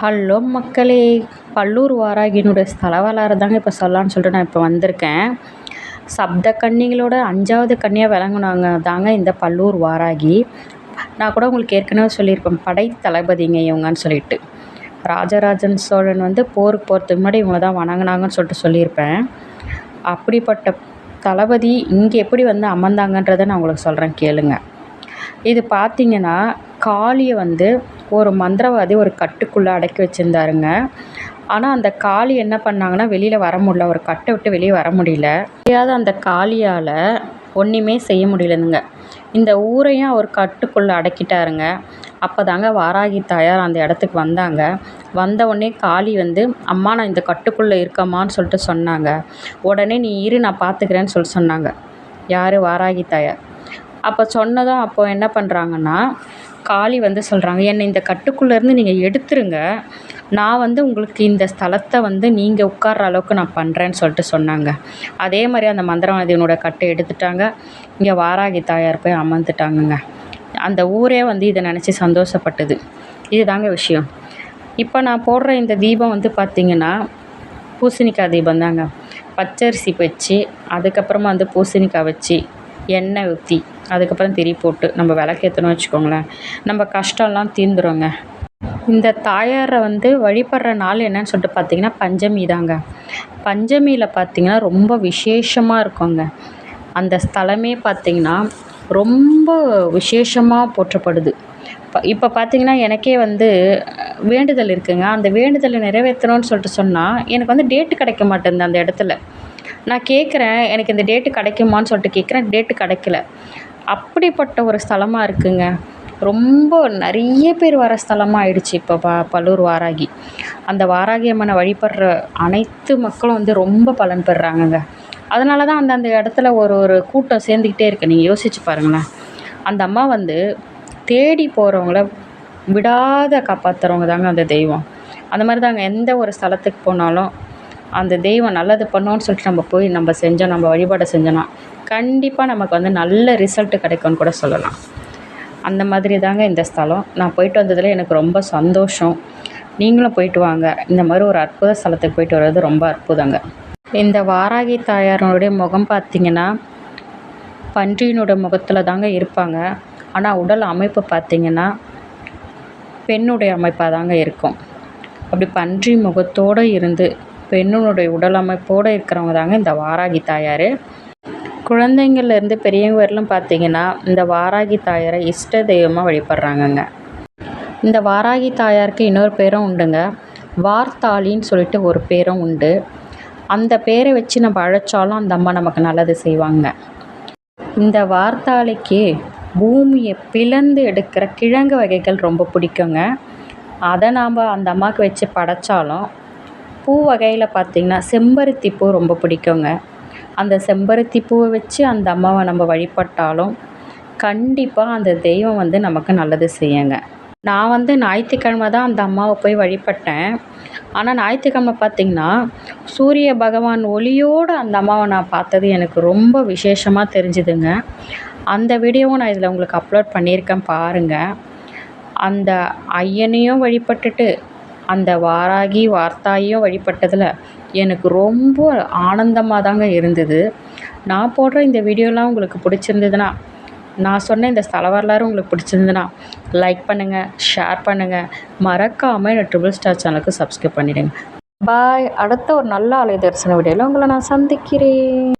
Hello மக்களே பல்லூர் வாராகியினுடைய ஸ்தல வரலாறு தாங்க இப்போ சொல்லலான்னு சொல்லிட்டு நான் இப்போ வந்திருக்கேன். சப்த கன்னிகளோட அஞ்சாவது கன்னியாக விளங்குனாங்க. தாங்க இந்த பல்லூர் வாராகி. நான் கூட உங்களுக்கு ஏற்கனவே சொல்லியிருப்பேன் படை தளபதிங்க இவங்கன்னு சொல்லிட்டு. ராஜராஜன் சோழன் வந்து போருக்கு போகிறதுக்கு முன்னாடி இவங்க தான் வணங்கினாங்கன்னு சொல்லிட்டு சொல்லியிருப்பேன். அப்படிப்பட்ட தளபதி இங்கே எப்படி வந்து அமர்ந்தாங்கன்றதை நான் உங்களுக்கு சொல்கிறேன் கேளுங்க. இது பார்த்தீங்கன்னா காளியை வந்து ஒரு மந்திரவாதி ஒரு கட்டுக்குள்ளே அடக்கி வச்சுருந்தாருங்க. ஆனால் அந்த காளி என்ன பண்ணாங்கன்னா வெளியில் வர முடியல. ஒரு கட்டை விட்டு வெளியே வர முடியல. முடியாத அந்த காளியால் ஒன்றுமே செய்ய முடியலனுங்க. இந்த ஊரையும் அவர் கட்டுக்குள்ளே அடக்கிட்டாருங்க. அப்போ தாங்க வாராகி தாயார் அந்த இடத்துக்கு வந்தாங்க. வந்த உடனே காளி வந்து அம்மா நான் இந்த கட்டுக்குள்ளே இருக்கம்மான்னு சொல்லிட்டு சொன்னாங்க. உடனே நீ இரு நான் பார்த்துக்கிறேன்னு சொல்லி சொன்னாங்க. யார்? வாராகி தாயார். அப்போ சொன்னதும் அப்போ என்ன பண்ணுறாங்கன்னா காளி வந்து சொல்கிறாங்க என்னை இந்த கட்டுக்குள்ளேருந்து நீங்கள் எடுத்துருங்க. நான் வந்து உங்களுக்கு இந்த ஸ்தலத்தை வந்து நீங்கள் உட்கார்ற அளவுக்கு நான் பண்ணுறேன்னு சொல்லிட்டு சொன்னாங்க. அதே மாதிரி அந்த மந்திரவாதியினோட கட்டை எடுத்துட்டாங்க. இங்கே வாராகி தாயார் போய் அமர்ந்துட்டாங்கங்க. அந்த ஊரே வந்து இதை நினச்சி சந்தோஷப்பட்டது. இதுதாங்க விஷயம். இப்போ நான் போடுற இந்த தீபம் வந்து பார்த்திங்கன்னா பூசணிக்காய் தீபம் தாங்க பச்சரிசி வச்சு அதுக்கப்புறமா வந்து பூசணிக்காய் வச்சு எண்ணெய் ஊற்றி அதுக்கப்புறம் திரி போட்டு நம்ம விளக்கேற்றணும் வச்சுக்கோங்களேன். நம்ம கஷ்டம்லாம் தீர்ந்துருங்க இந்த தாயாரை வந்து வழிபடுற நாள் என்னன்னு சொல்லிட்டு பார்த்தீங்கன்னா பஞ்சமி தாங்க. பஞ்சமியில் பார்த்திங்கன்னா ரொம்ப விசேஷமாக இருக்குங்க. அந்த ஸ்தலமே பார்த்திங்கன்னா ரொம்ப விசேஷமாக போற்றப்படுது. இப்போ இப்போ பார்த்திங்கன்னா எனக்கே வந்து வேண்டுதல் இருக்குங்க. அந்த வேண்டுதலை நிறைவேற்றணும்னு சொல்லிட்டு சொன்னால் எனக்கு வந்து டேட்டு கிடைக்க மாட்டேங்குது அந்த இடத்துல. நான் கேட்குறேன் எனக்கு இந்த டேட்டு கிடைக்குமான்னு சொல்லிட்டு கேட்குறேன் டேட்டு கிடைக்கல. அப்படிப்பட்ட ஒரு ஸ்தலமாக இருக்குங்க. ரொம்ப நிறைய பேர் வர ஸ்தலமாக ஆயிடுச்சு இப்போ ப பல்லூர் வாராகி. அந்த வாராகி அம்மனை வழிபடுற அனைத்து மக்களும் வந்து ரொம்ப பலன் பெறுறாங்கங்க அதனால தான் அந்த அந்த இடத்துல ஒரு ஒரு கூட்டம் சேர்ந்துக்கிட்டே இருக்கு. நீங்கள் யோசிச்சு பாருங்களேன். அந்த அம்மா வந்து தேடி போகிறவங்கள விடாத காப்பாற்றுறவங்க தாங்க அந்த தெய்வம். அந்த மாதிரி தாங்க எந்த ஒரு ஸ்தலத்துக்கு போனாலும் அந்த தெய்வம் நல்லது பண்ணோன்னு சொல்லிட்டு நம்ம போய் நம்ம செஞ்சோம் நம்ம வழிபாடை செஞ்சோன்னா கண்டிப்பாக நமக்கு வந்து நல்ல ரிசல்ட்டு கிடைக்கும்னு கூட சொல்லலாம். அந்த மாதிரி தாங்க இந்த ஸ்தலம். நான் போயிட்டு வந்ததில் எனக்கு ரொம்ப சந்தோஷம். நீங்களும் போயிட்டு வாங்க. இந்த மாதிரி ஒரு அற்புத ஸ்தலத்துக்கு போயிட்டு வர்றது ரொம்ப அற்புதங்க. இந்த வாராகி தாயாரனுடைய முகம் பார்த்திங்கன்னா பன்றியினோட முகத்தில் தாங்க இருப்பாங்க. ஆனால் உடல் அமைப்பு பார்த்திங்கன்னா பெண்ணுடைய அமைப்பாக தாங்க இருக்கும். அப்படி பன்றி முகத்தோடு இருந்து பெண்ணினுடைய உடல் அமைப்போடு இருக்கிறவங்க தாங்க இந்த வாராகி தாயார். குழந்தைங்கள்லேருந்து பெரியவங்க வரலும் பார்த்தீங்கன்னா இந்த வாராகி தாயாரை இஷ்ட தெய்வமாக வழிபடுறாங்கங்க. இந்த வாராகி தாயாருக்கு இன்னொரு பேரும் உண்டுங்க. வார்த்தாளின்னு சொல்லிட்டு ஒரு பேரும் உண்டு. அந்த பேரை வச்சு நம்ம அழைச்சாலும் அந்த அம்மா நமக்கு நல்லது செய்வாங்க. இந்த வார்த்தாளிக்கு பூமியை பிளந்து எடுக்கிற கிழங்கு வகைகள் ரொம்ப பிடிக்குங்க. அதை நாம் அந்த அம்மாவுக்கு வச்சு படைச்சாலும் பூ வகையில் பார்த்திங்கன்னா செம்பருத்தி பூ ரொம்ப பிடிக்குங்க. அந்த செம்பருத்தி பூவை வச்சு அந்த அம்மாவை நம்ம வழிபட்டாலும் கண்டிப்பாக அந்த தெய்வம் வந்து நமக்கு நல்லது செய்யுங்க. நான் வந்து ஞாயிற்றுக்கிழமை தான் அந்த அம்மாவை போய் வழிபட்டேன். ஆனால் ஞாயிற்றுக்கிழமை பார்த்திங்கன்னா சூரிய பகவான் ஒளியோடு அந்த அம்மாவை நான் பார்த்தது எனக்கு ரொம்ப விசேஷமாக தெரிஞ்சுதுங்க. அந்த வீடியோவும் நான் இதில் உங்களுக்கு அப்லோட் பண்ணியிருக்கேன் பாருங்கள் அந்த ஐயனையும் வழிபட்டுட்டு அந்த வாராகி வார்த்தாயும் வழிபட்டதில் எனக்கு ரொம்ப ஆனந்தமாக தாங்க இருந்தது. நான் போடுற இந்த வீடியோலாம் உங்களுக்கு பிடிச்சிருந்ததுன்னா நான் சொன்ன இந்த ஸ்தல வரலாறு உங்களுக்கு பிடிச்சிருந்ததுன்னா லைக் பண்ணுங்கள் ஷேர் பண்ணுங்கள் மறக்காமல் இந்த ட்ரிபிள் ஸ்டார் சேனலுக்கு சப்ஸ்கிரைப் பண்ணிவிடுங்க பாய் அடுத்த ஒரு நல்ல ஆலய தரிசன வீடியோவில் உங்களை நான் சந்திக்கிறேன்.